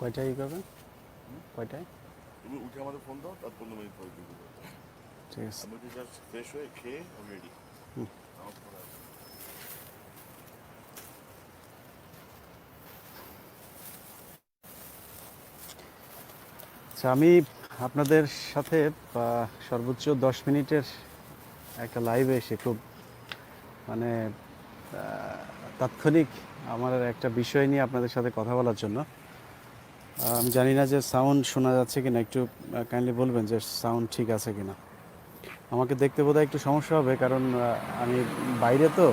কয়টায় করবেন কয়টায়? তুমি উঠে আমাদের ফোন দাও তার পনেরো মিনিট পরে ঠিক আছে। আমি জাস্ট ফ্রেশ হয়ে খেয়ে আমি রেডি আচ্ছা আমি আপনাদের সাথে সর্বোচ্চ দশ মিনিটের একটা লাইভে এসে খুব মানে তাৎক্ষণিক আমার একটা বিষয় নিয়ে আপনাদের সাথে কথা বলার জন্য। আমি জানি না যে সাউন্ড শোনা যাচ্ছে কিনা, একটু কাইন্ডলি বলবেন যে সাউন্ড ঠিক আছে কিনা। আমাকে দেখতে বোধহয় একটু সমস্যা হবে, কারণ আমি বাইরে তো।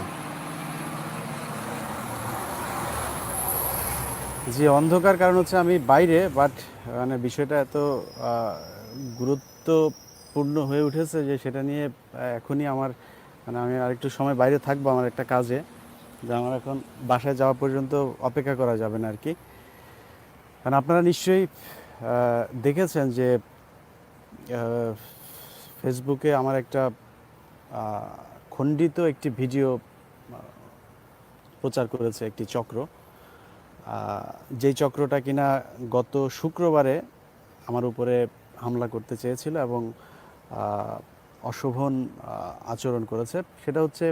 জি অন্ধকার কারণ হচ্ছে আমি বাইরে বাট মানে বিষয়টা এত গুরুত্বপূর্ণ হয়ে উঠেছে যে সেটা নিয়ে এখনই আমার মানে আমি আরেকটু সময় বাইরে থাকব আমার একটা কাজে, যে আমার এখন বাসায় যাওয়া পর্যন্ত অপেক্ষা করা যাবে না আর কি। কারণ আপনারা নিশ্চয়ই দেখেছেন যে ফেসবুকে আমার একটা খণ্ডিত একটি ভিডিও প্রচার করেছে একটি চক্র। যেই চক্রটা কিনা গত শুক্রবারে আমার উপরে হামলা করতে চেয়েছিল এবং অশোভন আচরণ করেছে। সেটা হচ্ছে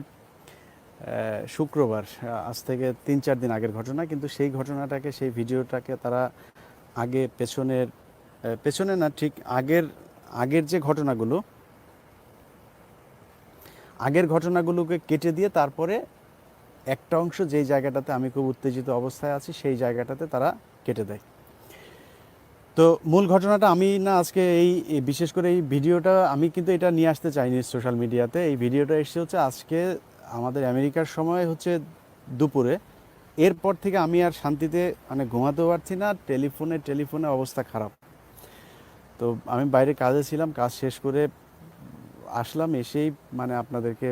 শুক্রবার আজ থেকে তিন চার দিন আগের ঘটনা, কিন্তু সেই ঘটনাটাকে, সেই ভিডিওটাকে তারা আগে পেছনের পেছনে না, ঠিক আগের আগের যে ঘটনাগুলো, আগের ঘটনাগুলোকে কেটে দিয়ে তারপরে একটা অংশ যেই জায়গাটাতে আমি খুব উত্তেজিত অবস্থায় আছি, সেই জায়গাটাতে তারা কেটে দেয়। তো মূল ঘটনাটা আমি না আজকে এই বিশেষ করে এই ভিডিওটা আমি কিন্তু এটা নিয়ে আসতে চাইনি সোশ্যাল মিডিয়াতে এই ভিডিওটা এসেছে হচ্ছে আজকে আমাদের আমেরিকার সময় হচ্ছে দুপুরে। এরপর থেকে আমি আর শান্তিতে মানে ঘুমাতেও পারছি না, টেলিফোনে টেলিফোনে অবস্থা খারাপ। তো আমি বাইরে কাজে ছিলাম, কাজ শেষ করে আসলাম, এসেই মানে আপনাদেরকে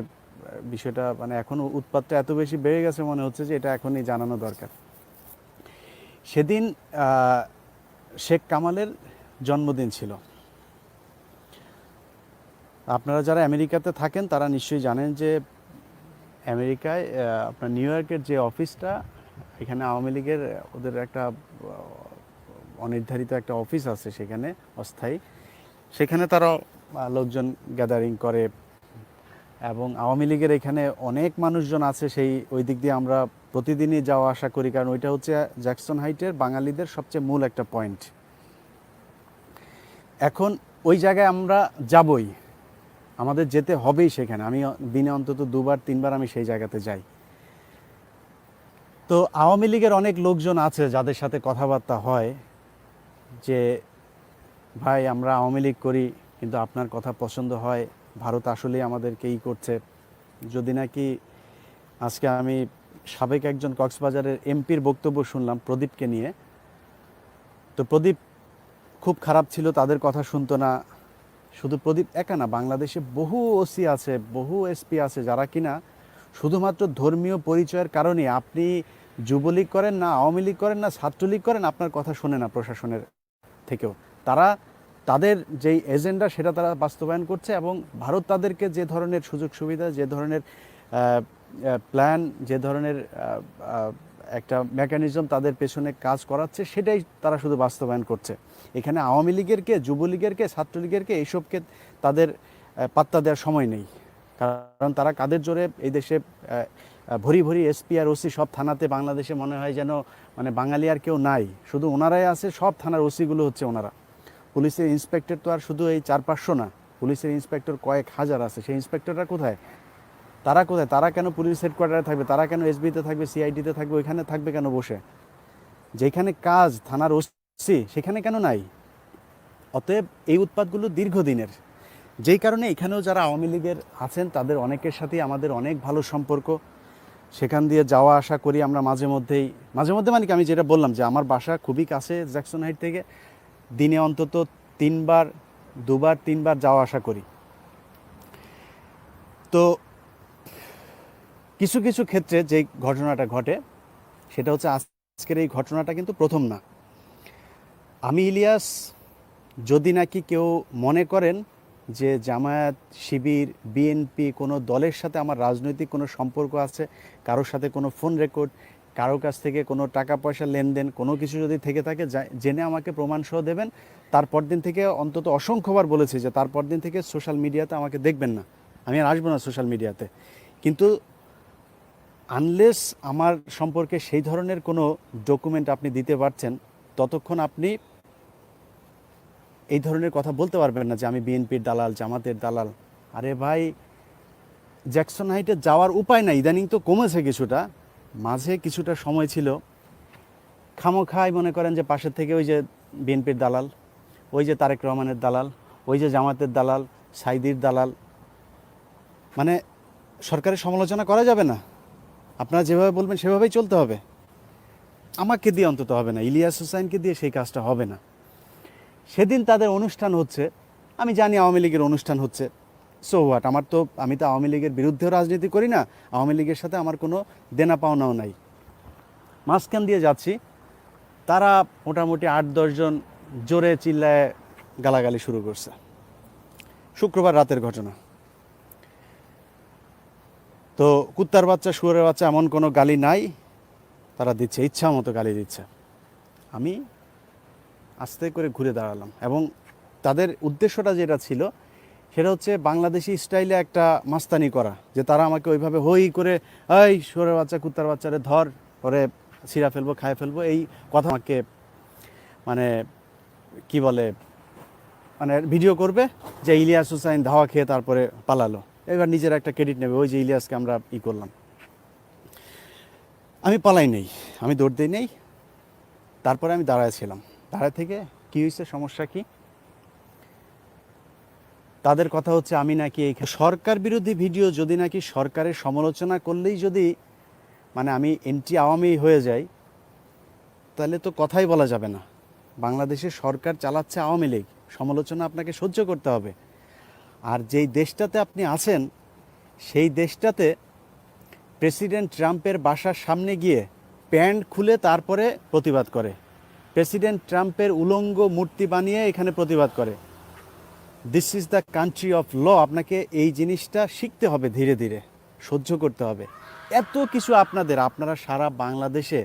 বিষয়টা মানে এখন উৎপাতটা এত বেশি বেড়ে গেছে মনে হচ্ছে যে এটা এখনই জানানো দরকার। সেদিন শেখ কামালের জন্মদিন ছিল। আপনারা যারা আমেরিকাতে থাকেন, তারা নিশ্চয়ই জানেন যে আমেরিকায় আপনার নিউ ইয়র্কের যে অফিসটা, এখানে আওয়ামী লীগের ওদের একটা অনির্ধারিত একটা অফিস আছে সেখানে, অস্থায়ী। সেখানে তারা লোকজন গ্যাদারিং করে এবং আওয়ামী লীগের এখানে অনেক মানুষজন আছে, সেই ওই দিক দিয়ে আমরা প্রতিদিনই যাওয়া আসা করি, কারণ ওইটা হচ্ছে জ্যাকসন হাইটের বাঙালিদের সবচেয়ে মূল একটা পয়েন্ট। এখন ওই জায়গায় আমরা যাবই। আমাদের যেতে হবেই সেখানে। আমি দিনে অন্তত দুবার, তিনবার আমি সেই জায়গাতে যাই। তো আওয়ামী লীগের অনেক লোকজন আছে যাদের সাথে কথাবার্তা হয় যে, ভাই, আমরা আওয়ামী লীগ করি, কিন্তু আপনার কথা পছন্দ হয়। ভারত আসলেই আমাদেরকে ই করছে। যদি নাকি আজকে আমি সাবেক একজন কক্সবাজারের এমপির বক্তব্য শুনলাম প্রদীপকে নিয়ে। তো প্রদীপ খুব খারাপ ছিল, তাদের কথা শুনতো না। শুধু প্রদীপ একা না, বাংলাদেশে বহু ওসি আছে, বহু এসপি আছে, যারা কিনা শুধুমাত্র ধর্মীয় পরিচয়ের কারণে আপনি যুবলীগ করেন না, আওয়ামী লীগ করেন না, ছাত্রলীগ করেন, আপনার কথা শোনে না প্রশাসনের থেকেও। তারা, তাদের যেই এজেন্ডা, সেটা তারা বাস্তবায়ন করছে এবং ভারত তাদেরকে যে ধরনের সুযোগ সুবিধা যে ধরনের প্ল্যান যে ধরনের একটা মেকানিজম তাদের পেছনে কাজ করাচ্ছে, সেটাই তারা শুধু বাস্তবায়ন করছে। এখানে আওয়ামী লীগের কে, যুবলীগের কে, ছাত্রলীগের কে এইসবকে তাদের পাত্তা দেওয়ার সময় নেই। কারণ তারা কাদের জোরে এই দেশে ভরি ভরি এসপি আর ওসি সব থানাতে বাংলাদেশে মনে হয় যেন মানে বাঙালি আর কেউ নাই। শুধু ওনারাই আছে, সব থানার ওসিগুলো হচ্ছে ওনারা। পুলিশের ইন্সপেক্টর তো আর শুধু এই চার পাঁচশো না, পুলিশের ইন্সপেক্টর কয়েক হাজার আছে। সেই ইন্সপেক্টররা কোথায়? তারা কোথায়? তারা কেন পুলিশ হেডকোয়ার্টারে থাকবে? তারা কেন এসবিতে থাকবে সিআইডিতে থাকবে? ওইখানে থাকবে কেন বসে? যেখানে কাজ থানার ওসি সেখানে কেন নাই? অতএব এই উৎপাদগুলো দীর্ঘদিনের। যেই কারণে এখানেও যারা আওয়ামী লীগের আছেন, তাদের অনেকের সাথেই আমাদের অনেক ভালো সম্পর্ক। সেখান দিয়ে যাওয়া, আসা করি আমরা মাঝে মধ্যেই। মাঝে মধ্যে মানে কি? আমি যেটা বললাম যে আমার বাসা খুবই কাছে জ্যাকসন হাইট থেকে। দিনে অন্তত তিনবার, দুবার, তিনবার যাওয়া, আসা করি। তো কিছু কিছু ক্ষেত্রে যে ঘটনাটা ঘটে, সেটা হচ্ছে আজকের এই ঘটনাটা কিন্তু প্রথম না। আমি ইলিয়াস, যদি নাকি কেউ মনে করেন যে জামায়াত শিবির, বিএনপি কোনো দলের সাথে আমার রাজনৈতিক কোনো সম্পর্ক আছে, কারোর সাথে কোনো ফোন রেকর্ড কারও কাছ থেকে কোনো টাকা পয়সা লেনদেন, কোনো কিছু যদি থেকে থাকে জেনে আমাকে প্রমাণসহ দেবেন। তারপর দিন থেকে অন্তত অসংখ্যবার বলেছি যে তারপর দিন থেকে সোশ্যাল মিডিয়াতে আমাকে দেখবেন না। আমি আর আসব না সোশ্যাল মিডিয়াতে কিন্তু আনলেস আমার সম্পর্কে সেই ধরনের কোনো ডকুমেন্ট আপনি দিতে পারছেন, ততক্ষণ আপনি এই ধরনের কথা বলতে পারবেন না যে আমি বিএনপির দালাল, জামাতের দালাল। আরে ভাই জ্যাকসন হাইটে যাওয়ার উপায় নাই, ইদানিং তো কমেছে কিছুটা। মাঝে কিছুটা সময় ছিল। খামোখাই মনে করেন যে পাশের থেকে ওই যে বিএনপির দালাল, ওই যে তারেক রহমানের দালাল, ওই যে জামাতের দালাল, সাইদির দালাল। মানে সরকারের সমালোচনা করা যাবে না। আপনারা যেভাবে বলবেন, সেভাবেই চলতে হবে। আমাকে দিয়ে অন্তত হবে না, ইলিয়াস হুসাইনকে দিয়ে সেই কাজটা হবে না। সেদিন তাদের অনুষ্ঠান হচ্ছে, আমি জানি আওয়ামী লীগের অনুষ্ঠান হচ্ছে। সো হোয়াট আমার তো, আমি তো আওয়ামী লীগের বিরুদ্ধেও রাজনীতি করি না, আওয়ামী লীগের সাথে আমার কোনো দেনা পাওনাও নাই। মাঝখান দিয়ে যাচ্ছি, তারা মোটামুটি আট দশজন জোরে চিল্লায় গালাগালি শুরু করছে। শুক্রবার রাতের ঘটনা। তো কুত্তার বাচ্চা, শুয়োরের বাচ্চা এমন কোনো গালি নাই। তারা দিচ্ছে, ইচ্ছা মতো গালি দিচ্ছে। আমি আস্তে করে ঘুরে দাঁড়ালাম এবং তাদের উদ্দেশ্যটা যেটা ছিল, সেটা হচ্ছে বাংলাদেশি স্টাইলে একটা মাস্তানি করা, যে তারা আমাকে ওইভাবে হই করে, এই, শুয়োরের বাচ্চা, কুত্তার বাচ্চারে ধর ওরে ছিঁড়া ফেলব, খায় ফেলব, এই কথা আমাকে মানে কি বলে মানে ভিডিও করবে যে ইলিয়াস হুসাইন ধাওয়া খেয়ে তারপরে পালালো। এবার নিজের একটা ক্রেডিট নেবে, ওই যে ইলিয়াসকে আমরা ই করলাম। আমি পালাই নেই, আমি দৌড় দিই নেই, তারপরে আমি দাঁড়ায় ছিলাম। দাঁড়ায় থেকে কি হয়েছে, সমস্যা কি? তাদের কথা হচ্ছে, আমি নাকি এই সরকার বিরোধী ভিডিও যদি নাকি সরকারের সমালোচনা করলেই যদি মানে আমি এন্টি আওয়ামী হয়ে যাই, তাহলে তো কথাই বলা যাবে না। বাংলাদেশের সরকার চালাচ্ছে আওয়ামী লীগ, সমালোচনা আপনাকে সহ্য করতে হবে। আর যেই দেশটাতে আপনি আছেন, সেই দেশটাতে প্রেসিডেন্ট ট্রাম্পের বাসার সামনে গিয়ে প্যান্ট খুলে তারপরে প্রতিবাদ করে। প্রেসিডেন্ট ট্রাম্পের উলঙ্গ মূর্তি বানিয়ে এখানে প্রতিবাদ করে। This is the country of law আপনাকে এই জিনিসটা শিখতে হবে ধীরে ধীরে, সহ্য করতে হবে। এত কিছু আপনাদের, আপনারা সারা বাংলাদেশে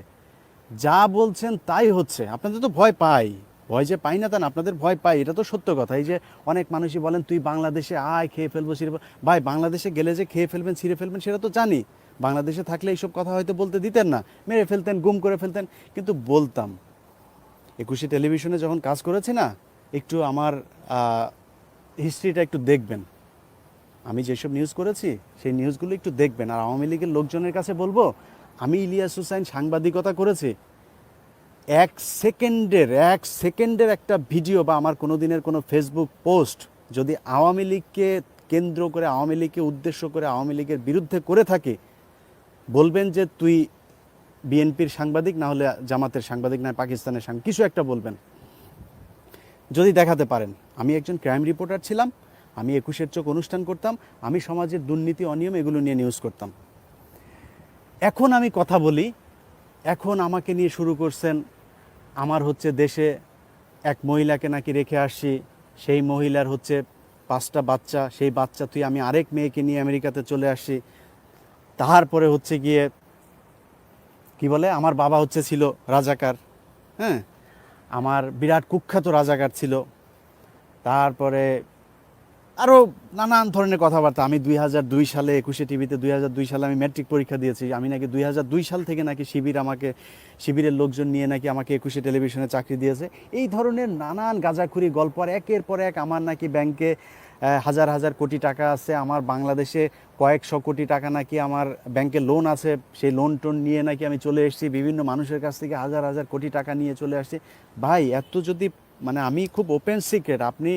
যা বলছেন তাই হচ্ছে। আপনাদের তো ভয় পাই। ভয় যে পাই না তা না, আপনাদের ভয় পাই, এটা তো সত্য কথা। এই যে অনেক মানুষই বলেন, তুই বাংলাদেশে আয়, খেয়ে ফেলব, ছিঁড়ে ভাই, বাংলাদেশে গেলে যে খেয়ে ফেলবেন, ছিঁড়ে ফেলবেন, সেটা তো জানি। বাংলাদেশে থাকলে এইসব কথা হয়তো বলতে দিতেন না। মেরে ফেলতেন, গুম করে ফেলতেন, কিন্তু বলতাম। একুশে টেলিভিশনে যখন কাজ করেছি না, একটু আমার হিস্ট্রিটা একটু দেখবেন। আমি যেসব নিউজ করেছি, সেই নিউজগুলো একটু দেখবেন। আর আওয়ামী লীগের লোকজনের কাছে বলব, আমি ইলিয়াস হুসাইন সাংবাদিকতা করেছি এক সেকেন্ডের এক সেকেন্ডের একটা ভিডিও বা আমার কোনো দিনের কোনো ফেসবুক পোস্ট যদি আওয়ামী লীগকে কেন্দ্র করে, আওয়ামী লীগকে উদ্দেশ্য করে, আওয়ামী লীগের বিরুদ্ধে করে থাকে, বলবেন যে তুই বিএনপির সাংবাদিক, না হলে জামাতের সাংবাদিক, না পাকিস্তানের সাংবাদিক, কিছু একটা বলবেন। যদি দেখাতে পারেন। আমি একজন ক্রাইম রিপোর্টার ছিলাম, আমি একুশের চোখ অনুষ্ঠান করতাম, আমি সমাজের দুর্নীতি, অনিয়ম এগুলো নিয়ে নিউজ করতাম। এখন আমি কথা বলি, এখন আমাকে নিয়ে শুরু করছেন আমার হচ্ছে দেশে এক মহিলাকে নাকি রেখে আসছি, সেই মহিলার হচ্ছে পাঁচটা বাচ্চা, সেই বাচ্চা তুই আমি আরেক মেয়েকে নিয়ে আমেরিকাতে চলে আসছি। তারপরে হচ্ছে গিয়ে কি বলে, আমার বাবা হচ্ছে ছিল রাজাকার হ্যাঁ? আমার বিরাট কুখ্যাত রাজাকার ছিল। তারপরে আরও নানান ধরনের কথাবার্তা। আমি দুই হাজার দুই সালে, একুশে টিভিতে দুই হাজার দুই সালে আমি ম্যাট্রিক পরীক্ষা দিয়েছি। আমি নাকি দুই হাজার দুই সাল থেকে নাকি শিবির আমাকে, শিবিরের লোকজন নিয়ে নাকি আমাকে একুশে টেলিভিশনে চাকরি দিয়েছে। এই ধরনের নানান গাঁজাখুরি গল্প আর একের পর এক আমার নাকি ব্যাংকে হাজার হাজার কোটি টাকা আছে। আমার বাংলাদেশে কয়েকশো কোটি টাকা নাকি আমার ব্যাংকে লোন আছে। সেই লোন টোন নিয়ে নাকি আমি চলে এসেছি। বিভিন্ন মানুষের কাছ থেকে হাজার হাজার কোটি টাকা নিয়ে চলে আসছি। ভাই, এত যদি মানে আমি খুব ওপেন সিক্রেট আপনি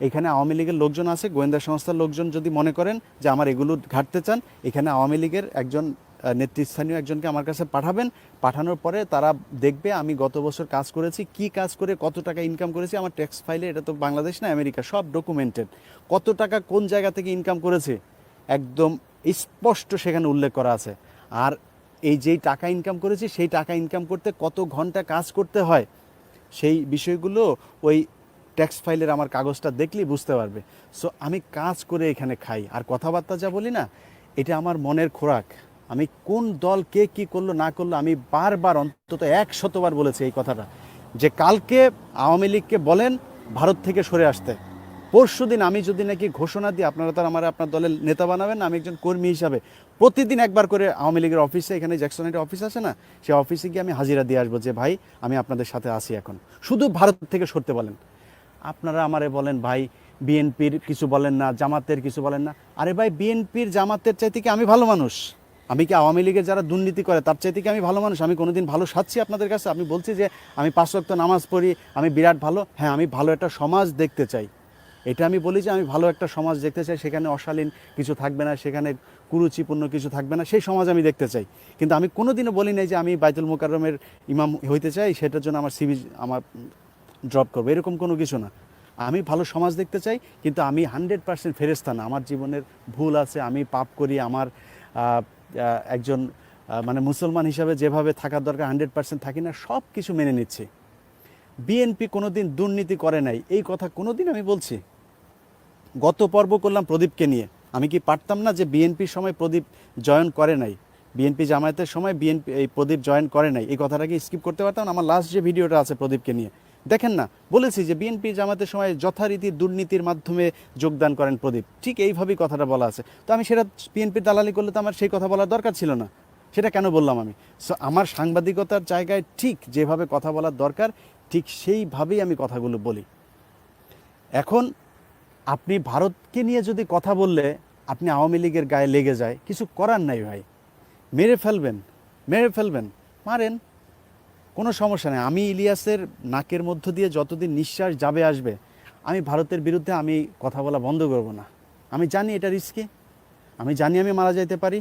এখানে আওয়ামী লীগের লোকজন আছে, গোয়েন্দা সংস্থার লোকজন যদি মনে করেন যে আমার এগুলো ঘাটতে চান, এখানে আওয়ামী লীগের একজন নেতৃস্থানীয় একজনকে আমার কাছে পাঠাবেন। পাঠানোর পরে তারা দেখবে আমি গত বছর কাজ করেছি, কি কাজ করে কত টাকা ইনকাম করেছি। আমার ট্যাক্স ফাইলে এটা তো বাংলাদেশ না, আমেরিকা, সব ডকুমেন্টেড কত টাকা কোন জায়গা থেকে ইনকাম করেছে? একদম স্পষ্ট সেখানে উল্লেখ করা আছে। আর এই যেই টাকা ইনকাম করেছি, সেই টাকা ইনকাম করতে কত ঘণ্টা কাজ করতে হয়? সেই বিষয়গুলো ওই ট্যাক্স ফাইলের আমার কাগজটা দেখলেই বুঝতে পারবে। সো আমি কাজ করে এখানে খাই। আর কথাবার্তা যা বলি না, এটা আমার মনের খোরাক। আমি কোন দল কে কি করল, না করল, আমি বারবার অন্তত এক শতবার বলেছি এই কথাটা। যে কালকে আওয়ামী লীগকে বলেন, ভারত থেকে সরে আসতে। পরশু দিন আমি যদি নাকি ঘোষণা দিই, আপনারা তার আমার আপনার দলের নেতা বানাবেন আমি একজন কর্মী হিসাবে। প্রতিদিন একবার করে আওয়ামী লীগের অফিসে, এখানে জ্যাকসনের অফিস আছে না, সে অফিসে গিয়ে আমি হাজিরা দিয়ে আসব যে, ভাই, আমি আপনাদের সাথে আসি এখন। শুধু ভারত থেকে সরতে বলেন। আপনারা আমারে বলেন, ভাই, বিএনপির কিছু বলেন না, জামাতের কিছু বলেন না। আরে ভাই, বিএনপির জামাতের চাইতে কি আমি ভালো মানুষ? আমি কি আওয়ামী লীগের যারা দুর্নীতি করে, তার চাইতে কি আমি ভালো মানুষ? আমি কোনোদিন ভালো সাচ্ছি আপনাদের কাছে? আমি বলছি যে, আমি পাঁচ ওয়াক্ত নামাজ পড়ি, আমি বিরাট ভালো। হ্যাঁ আমি ভালো একটা সমাজ দেখতে চাই। এটা আমি বলি যে, আমি ভালো একটা সমাজ দেখতে চাই। সেখানে অশালীন কিছু থাকবে না, সেখানে কুরুচিপূর্ণ কিছু থাকবে না, সেই সমাজ আমি দেখতে চাই। কিন্তু আমি কোনোদিনও বলি নাই যে, আমি বাইতুল মোকাররমের ইমাম হইতে চাই। সেটার জন্য আমার সিবি আমার ড্রপ করব, এরকম কোনো কিছু না। আমি ভালো সমাজ দেখতে চাই, কিন্তু আমি হান্ড্রেড পার্সেন্ট ফেরেস্তা না। আমার জীবনের ভুল আছে, আমি পাপ করি, আমার একজন মানে মুসলমান হিসাবে যেভাবে থাকার দরকার হান্ড্রেড পার্সেন্ট থাকি না সব কিছু মেনে নিচ্ছি। বিএনপি কোনো দিন দুর্নীতি করে নাই, এই কথা কোনোদিন আমি বলছি। গত পর্ব করলাম প্রদীপকে নিয়ে। আমি কি পারতাম না যে বিএনপির সময় প্রদীপ জয়েন করে নাই? বিএনপি জামায়াতের সময় বিএনপি এই প্রদীপ জয়েন করে নাই? এই কথাটাকে স্কিপ করতে পারতাম আমার লাস্ট যে ভিডিওটা আছে প্রদীপকে নিয়ে। দেখেন না, বলেছি যে বিএনপি জামাতের সময় যথারীতি দুর্নীতির মাধ্যমে যোগদান করেন প্রদীপ। ঠিক এইভাবেই কথাটা বলা আছে। তো আমি সেটা বিএনপির দালালি করলে তো আমার সেই কথা বলার দরকার ছিল না। সেটা কেন বললাম আমি? সো আমার সাংবাদিকতার জায়গায় ঠিক যেভাবে কথা বলার দরকার, ঠিক সেইভাবেই আমি কথাগুলো বলি। এখন আপনি ভারতকে নিয়ে যদি কথা বললে, আপনি আওয়ামী লীগের গায়ে লেগে যায়। কিছু করার নাই ভাই। মেরে ফেলবেন মেরে ফেলবেন। মারেন। কোনো সমস্যা নেই। আমি ইলিয়াসের নাকের মধ্য দিয়ে যতদিন নিঃশ্বাস যাবে আসবে, আমি ভারতের বিরুদ্ধে আমি কথা বলা বন্ধ করব না। আমি জানি এটা রিস্কি আমি জানি আমি মারা যাইতে পারি,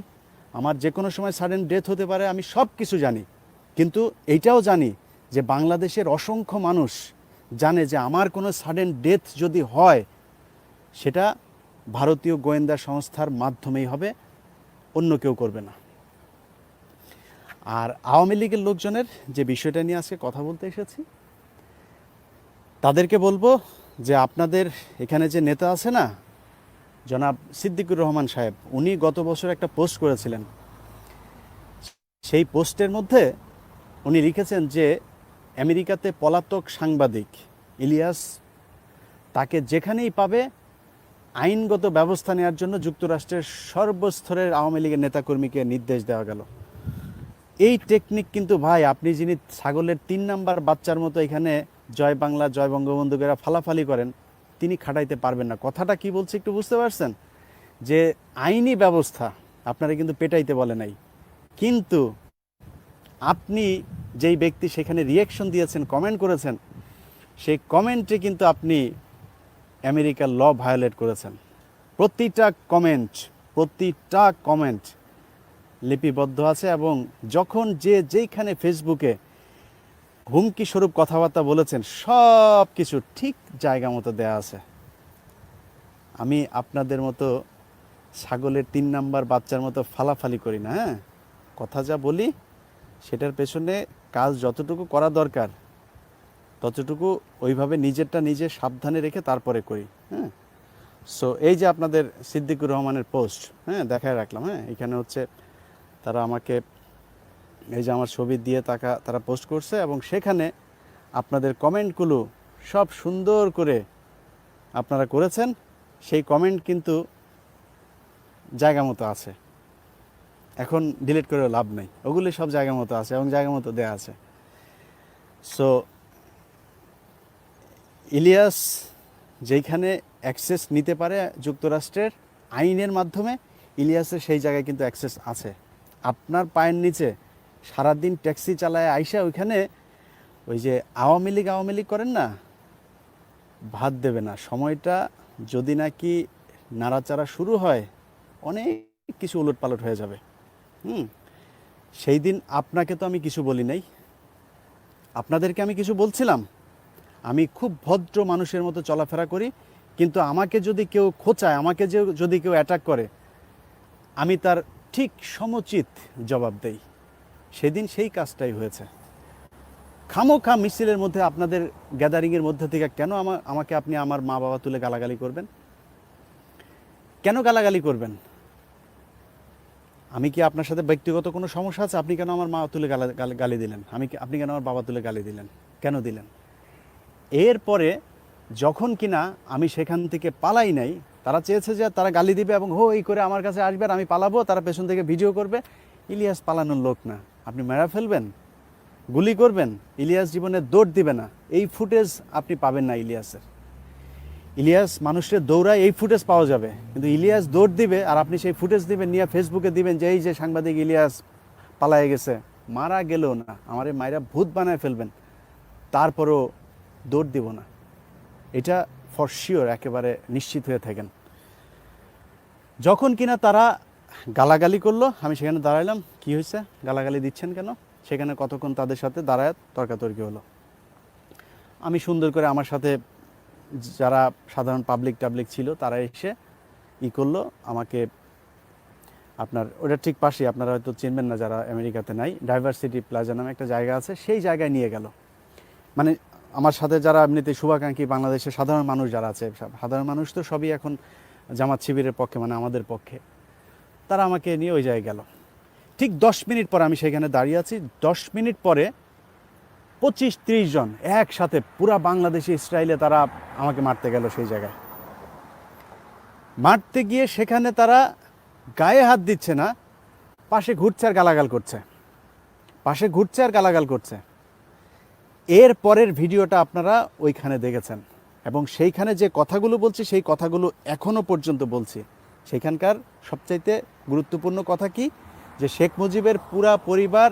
আমার যে কোনো সময় সাডেন ডেথ হতে পারে, আমি সব কিছু জানি। কিন্তু এইটাও জানি যে বাংলাদেশের অসংখ্য মানুষ জানে যে আমার কোনো সাডেন ডেথ যদি হয়, সেটা ভারতীয় গোয়েন্দা সংস্থার মাধ্যমেই হবে, অন্য কেউ করবে না। আর আওয়ামী লীগের লোকজনের যে বিষয়টা নিয়ে আজকে কথা বলতে এসেছি, তাদেরকে বলব যে আপনাদের এখানে যে নেতা আছে না, জনাব সিদ্দিকুর রহমান সাহেব, উনি গত বছর একটা পোস্ট করেছিলেন। সেই পোস্টের মধ্যে উনি লিখেছেন যে, আমেরিকাতে পলাতক সাংবাদিক ইলিয়াস তাকে যেখানেই পাবে, আইনগত ব্যবস্থা নেওয়ার জন্য যুক্তরাষ্ট্রের সর্বস্তরের আওয়ামী লীগের নেতাকর্মীকে নির্দেশ দেওয়া গেল। এই টেকনিক কিন্তু ভাই, আপনি যিনি ছাগলের তিন নাম্বার বাচ্চার মতো এখানে জয় বাংলা, জয় বঙ্গবন্ধুকেরা ফালাফালি করেন, তিনি খাটাইতে পারবেন না। কথাটা কি বলছে একটু বুঝতে পারছেন? যে আইনি ব্যবস্থা আপনারা কিন্তু পেটাইতে বলে নাই। কিন্তু আপনি যেই ব্যক্তি সেখানে রিয়েকশন দিয়েছেন কমেন্ট করেছেন, সেই কমেন্টে কিন্তু আপনি আমেরিকার ল ভায়োলেট করেছেন। প্রতিটা কমেন্ট প্রতিটা কমেন্ট লিপিবদ্ধ আছে এবং যখন যে যেইখানে ফেসবুকে হুমকি স্বরূপ কথাবার্তা বলেছেন সব কিছু ঠিক জায়গা মতো দেয়া আছে। আমি আপনাদের মতো ছাগলের তিন নাম্বার বাচ্চার মতো ফালাফালি করি না হ্যাঁ? কথা যা বলি, সেটার পেছনে কাজ যতটুকু করা দরকার, ততটুকু ওইভাবে নিজেরটা নিজে সাবধানে রেখে তারপরে করি হ্যাঁ? সো এই যে আপনাদের সিদ্দিকুর রহমানের পোস্ট হ্যাঁ দেখায় রাখলাম হ্যাঁ? এখানে হচ্ছে তারা আমাকে এই যে আমার ছবি দিয়ে তাকা, তারা পোস্ট করছে এবং সেখানে আপনাদের কমেন্টগুলো সব সুন্দর করে আপনারা করেছেন। সেই কমেন্ট কিন্তু জায়গা মতো আছে। এখন ডিলিট করেও লাভ নেই। ওগুলি সব জায়গা মতো আছে এবং জায়গা মতো দেয়া আছে। সো ইলিয়াস যেইখানে অ্যাক্সেস নিতে পারে যুক্তরাষ্ট্রের আইনের মাধ্যমে, ইলিয়াসের সেই জায়গায় কিন্তু অ্যাক্সেস আছে। আপনার পায়ের নিচে সারাদিন ট্যাক্সি চালায় আইসা ওইখানে ওই যে আওয়ামী লীগ আওয়ামী লীগ করেন না, ভাত দেবে না। সময়টা যদি নাকি নাড়াচাড়া শুরু হয়, অনেক কিছু উলট পালট হয়ে যাবে। হুম? সেই দিন আপনাকে তো আমি কিছু বলি নাই। আপনাদেরকে আমি কিছু বলছিলাম। আমি খুব ভদ্র মানুষের মতো চলাফেরা করি, কিন্তু আমাকে যদি কেউ খোঁচায়, আমাকে যে যদি কেউ অ্যাটাক করে, আমি তার ঠিক সমুচিত জবাব দেই। সেদিন সেই কাজটাই হয়েছে। খামোখা মিছিলের মধ্যে আপনাদের গ্যাদারিংয়ের মধ্যে থেকে কেন আমা- আমাকে আপনি আমার মা বাবা তুলে গালাগালি করবেন? কেন গালাগালি করবেন? আমি কি আপনার সাথে ব্যক্তিগত কোনো সমস্যা আছে? আপনি কেন আমার মা তুলে গালা, গালি- দিলেন? আমি আপনি কেন আমার বাবা তুলে গালি দিলেন? কেন দিলেন? এরপরে যখন কিনা আমি সেখান থেকে পালাই নাই তারা চেয়েছে যে তারা গালি দিবে এবং হো, এই করে আমার কাছে আসবে আর আমি পালাবো, তারা পেছন থেকে ভিডিও করবে। ইলিয়াস পালানোর লোক না। আপনি মেরা ফেলবেন? গুলি করবেন? ইলিয়াস জীবনে দৌড় দিবে না। এই ফুটেজ আপনি পাবেন না ইলিয়াসের। ইলিয়াস মানুষের দৌড়ায় এই ফুটেজ পাওয়া যাবে। কিন্তু ইলিয়াস দৌড় দিবে আর আপনি সেই ফুটেজ দিবেন, নিয়ে ফেসবুকে দিবেন যে, এই যে সাংবাদিক ইলিয়াস পালায়ে গেছে। মারা গেলেও না। আমার এই মায়েরা ভূত বানায় ফেলবেন। তারপরও দৌড় দিব না। এটা ফর শিওর একেবারে নিশ্চিত হয়ে থাকেন। যখন কিনা তারা গালাগালি করল, আমি সেখানে দাঁড়াইলাম, কি হয়েছে? গালাগালি দিচ্ছেন কেন? সেখানে কতক্ষণ তাদের সাথে দাঁড়ায় তর্কাতর্কি হলো। আমি সুন্দর করে আমার সাথে যারা সাধারণ পাবলিক টাবলিক ছিল, তারা এসে ই করল, আমাকে আপনার ওটা ঠিক পাশে আপনারা হয়তো চিনবেন না যারা আমেরিকাতে নাই ডাইভার্সিটি প্লাজা নামে একটা জায়গা আছে, সেই জায়গায় নিয়ে গেল। মানে আমার সাথে যারা এমনিতে শুভাকাঙ্ক্ষী বাংলাদেশের সাধারণ মানুষ যারা আছে সাধারণ মানুষ তো সবই এখন জামাত শিবিরের পক্ষে মানে আমাদের পক্ষে। তারা আমাকে নিয়ে ওই জায়গায় গেল। ঠিক দশ মিনিট পরে আমি সেখানে দাঁড়িয়ে আছি। দশ মিনিট পরে পঁচিশ ত্রিশ জন একসাথে পুরা বাংলাদেশি, ইসরায়েলে তারা আমাকে মারতে গেল সেই জায়গায়। মারতে গিয়ে সেখানে তারা গায়ে হাত দিচ্ছে না, পাশে ঘুরছে আর গালাগাল করছে। পাশে ঘুরছে আর গালাগাল করছে। এর পরের ভিডিওটা আপনারা ওইখানে দেখেছেন। এবং সেইখানে যে কথাগুলো বলছি, সেই কথাগুলো এখনও পর্যন্ত বলছি। সেখানকার সবচাইতে গুরুত্বপূর্ণ কথা কি? যে শেখ মুজিবের পুরা পরিবার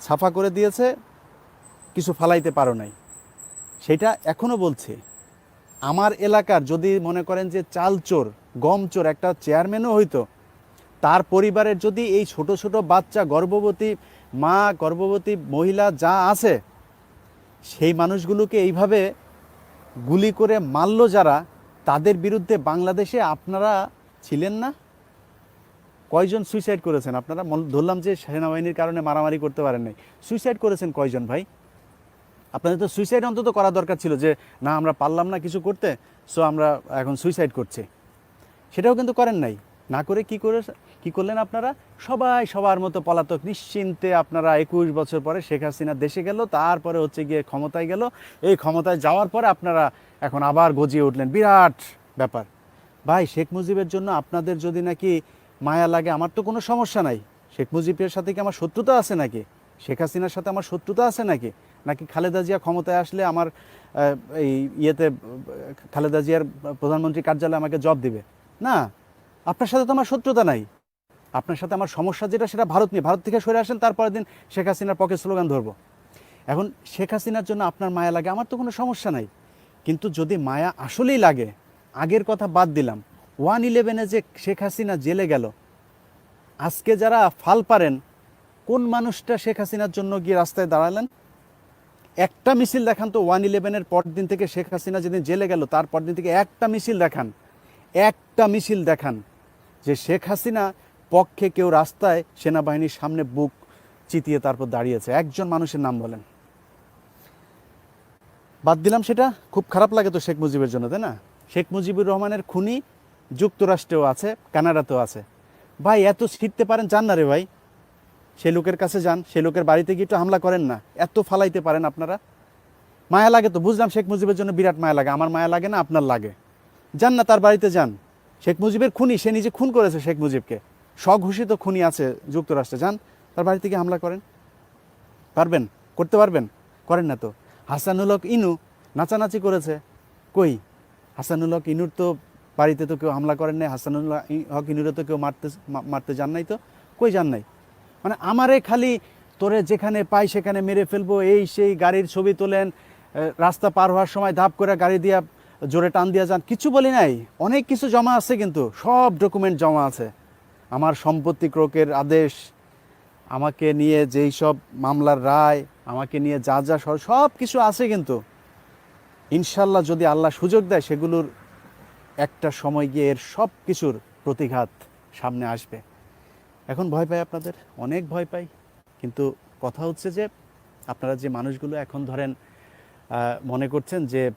সাফা করে দিয়েছে, কিছু ফালাইতে পারো নাই। সেটা এখনও বলছি। আমার এলাকার যদি মনে করেন যে চাল চোর গম চোর একটা চেয়ারম্যানও হইতো, তার পরিবারের যদি এই ছোট ছোট বাচ্চা, গর্ভবতী মা, গর্ভবতী মহিলা যা আছে সেই মানুষগুলোকে এইভাবে গুলি করে মারল যারা, তাদের বিরুদ্ধে বাংলাদেশে আপনারা ছিলেন না? কয়জন সুইসাইড করেছেন? আপনারা ধরলাম যে সেনাবাহিনীর কারণে মারামারি করতে পারেন নাই। সুইসাইড করেছেন কয়জন ভাই? আপনাদের তো সুইসাইড অন্তত করা দরকার ছিল যে, না, আমরা পারলাম না কিছু করতে সো আমরা এখন সুইসাইড করছি। সেটাও কিন্তু করেন নাই। না করে কি করে, কি করলেন আপনারা? সবাই সবার মতো পলাতক। নিশ্চিন্তে আপনারা একুশ বছর পরে শেখ হাসিনা দেশে গেল, তারপরে হচ্ছে গিয়ে ক্ষমতায় গেল। এই ক্ষমতায় যাওয়ার পরে আপনারা এখন আবার গজিয়ে উঠলেন। বিরাট ব্যাপার। ভাই, শেখ মুজিবের জন্য আপনাদের যদি নাকি মায়া লাগে, আমার তো কোনো সমস্যা নাই। শেখ মুজিবের সাথে কি আমার শত্রুতা আছে নাকি? শেখ হাসিনার সাথে আমার শত্রুতা আছে নাকি? নাকি খালেদা জিয়া ক্ষমতায় আসলে আমার এই ইয়েতে, খালেদা জিয়ার প্রধানমন্ত্রী কার্যালয়ে আমাকে জব দিবে? না। আপনার সাথে তো আমার শত্রুতা নাই। আপনার সাথে আমার সমস্যা যেটা, সেটা ভারত নিয়ে। ভারত থেকে সরে আসেন, তারপরের দিন শেখ হাসিনার পক্ষে স্লোগান ধরবো। এখন শেখ হাসিনার জন্য আপনার মায়া লাগে, আমার তো কোনো সমস্যা নাই। কিন্তু যদি মায়া আসলেই লাগে, আগের কথা বাদ দিলাম। ওয়ান ইলেভেনে যে শেখ হাসিনা জেলে গেল, আজকে যারা ফাল পারেন, কোন মানুষটা শেখ হাসিনার জন্য গিয়ে রাস্তায় দাঁড়ালেন? একটা মিছিল দেখান তো, ওয়ান ইলেভেনের পর দিন থেকে শেখ হাসিনা যেদিন জেলে গেল, তারপর দিন থেকে একটা মিছিল দেখান। একটা মিছিল দেখান। যে শেখ হাসিনা পক্ষে কেউ রাস্তায় সেনাবাহিনীর সামনে বুক চিতিয়ে তারপর দাঁড়িয়েছে। একজন মানুষের নাম বলেন। বাদ দিলাম সেটা, খুব খারাপ লাগে তো শেখ মুজিবের জন্য, তাই না? শেখ মুজিবুর রহমানের খুনি যুক্তরাষ্ট্রেও আছে, কানাডাতেও আছে। ভাই, এত ছিটতে পারেন, যান না রে ভাই। সে লোকের কাছে যান, সে লোকের বাড়িতে গিয়ে একটু হামলা করেন না। এত ফালাইতে পারেন আপনারা। মায়া লাগে তো, বুঝলাম শেখ মুজিবের জন্য বিরাট মায়া লাগে। আমার মায়া লাগে না, আপনার লাগে। যান না, তার বাড়িতে যান। শেখ মুজিবের খুনি, সে নিজে খুন করেছে শেখ মুজিবকে। স্বঘোষিত খুনি আছে যুক্তরাষ্ট্রে যান তার বাড়িতে গিয়ে হামলা করেন। পারবেন? করতে পারবেন? করেন না তো। হাসানুল হক ইনু নাচানাচি করেছে। কই? হাসানুল হক ইনুর তো বাড়িতে তো কেউ হামলা করেন নাই, হাসানুল হক ইনুরে তো কেউ মারতে মারতে যান নাই তো। কই যান নাই? মানে আমারে খালি তোরে যেখানে পাই সেখানে মেরে ফেলব, এই সেই গাড়ির ছবি তোলেন রাস্তা পার হওয়ার সময় ধাপ করে গাড়ি দিয়া জোরে টান দিয়া যান। কিছু বলি নাই, অনেক কিছু জমা আছে কিন্তু, সব ডকুমেন্ট জমা আছে। আমার সম্পত্তি ক্রোকের আদেশ, আমাকে নিয়ে যেই সব মামলার রায়, আমাকে নিয়ে যা যা সব কিছু আছে কিন্তু। ইনশাল্লাহ যদি আল্লাহ সুযোগ দেয়, সেগুলোর একটা সময় গিয়ে এর সব কিছুর প্রতিঘাত সামনে আসবে। এখন ভয় পাই আপনাদের? অনেক ভয় পাই। কিন্তু কথা হচ্ছে যে, আপনারা যে মানুষগুলো এখন ধরেন মনে করছেন যে